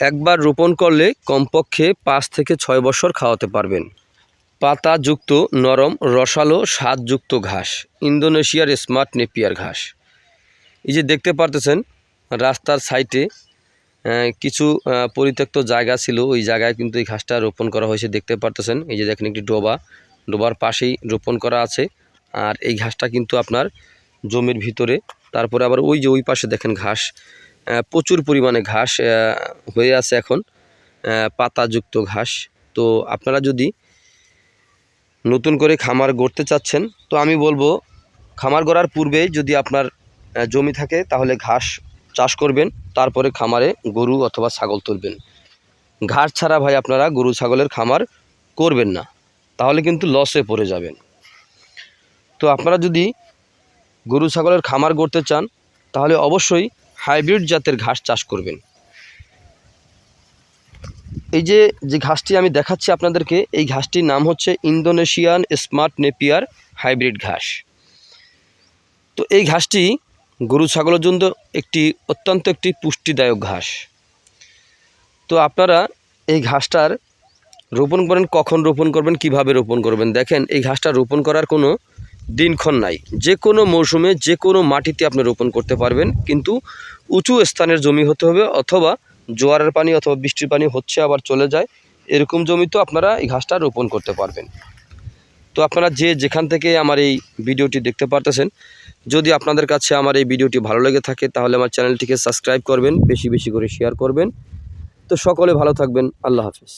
একবার রোপণ করলে কমপক্ষে পাঁচ থেকে ছয় বছর খাওয়াতে পারবেন। পাতাযুক্ত নরম রসালো স্বাদযুক্ত ঘাস। ইন্দোনেশিয়ার স্মার্ট নেপিয়ার ঘাস। এই যে দেখতে পারতেছেন রাস্তার আহ, কিছু পরিত্যক্ত জায়গা ছিল। ওই জায়গায় কিন্তু এই ঘাসটা রোপণ করা হয়েছে। দেখতে পারতেছেন এই যে দেখেন একটি ডোবা। ডোবার পাশেই রোপণ করা আছে। আর এই ঘাসটা কিন্তু আপনার জমির ভিতরে। তারপরে আবার ওই যে ওই পাশে দেখেন ঘাস। প্রচুর পরিমাণে ঘাস হয়ে আছে এখন পাতাযুক্ত ঘাস। তো আপনারা যদি নতুন করে খামার গড়তে চাচ্ছেন, তো আমি বলব খামার গড়ার পূর্বে যদি আপনার জমি থাকে, তাহলে ঘাস চাষ করবেন, তারপরে খামারে গরু অথবা ছাগল তুলবেন। ঘাস ছাড়া ভাই আপনারা গরু ছাগলের খামার করবেন না, তাহলে কিন্তু লসে পড়ে যাবেন। তো আপনারা যদি গরু ছাগলের খামার গড়তে চান, তাহলে অবশ্যই হাইব্রিড জাতের ঘাস চাষ করবেন। এই যে যে ঘাসটি আমি দেখাচ্ছি আপনাদেরকে, এই ঘাসটির নাম হচ্ছে ইন্দোনেশিয়ান স্মার্ট নেপিয়ার হাইব্রিড ঘাস। তো এই ঘাসটি গরু, ছাগলের জন্য একটি, অত্যন্ত একটি পুষ্টিদায়ক ঘাস। তো আপনারা এই ঘাসটার রোপণ করেন, কখন রোপণ করবেন, কীভাবে রোপণ করবেন? দেখেন, এই ঘাসটা রোপণ করার কোনো দিনক্ষণ নাই। যে কোনো মৌসুমে যে কোনো মাটিতে আপনি রোপণ করতে পারবেন, কিন্তু উঁচু স্থানের জমি হতে হবে অথবা জোয়ারের পানি অথবা বৃষ্টির পানি হচ্ছে আবার চলে যায়, এরকম জমিতেও আপনারা এই ঘাসটা রোপণ করতে পারবেন। তো আপনারা যে যেখান থেকে আমার এই ভিডিওটি দেখতে পারতেছেন, যদি আপনাদের কাছে আমার এই ভিডিওটি ভালো লেগে থাকে, তাহলে আমার চ্যানেলটিকে সাবস্ক্রাইব করবেন, বেশি বেশি করে শেয়ার করবেন। তো সকলে ভালো থাকবেন, আল্লাহ হাফিজ।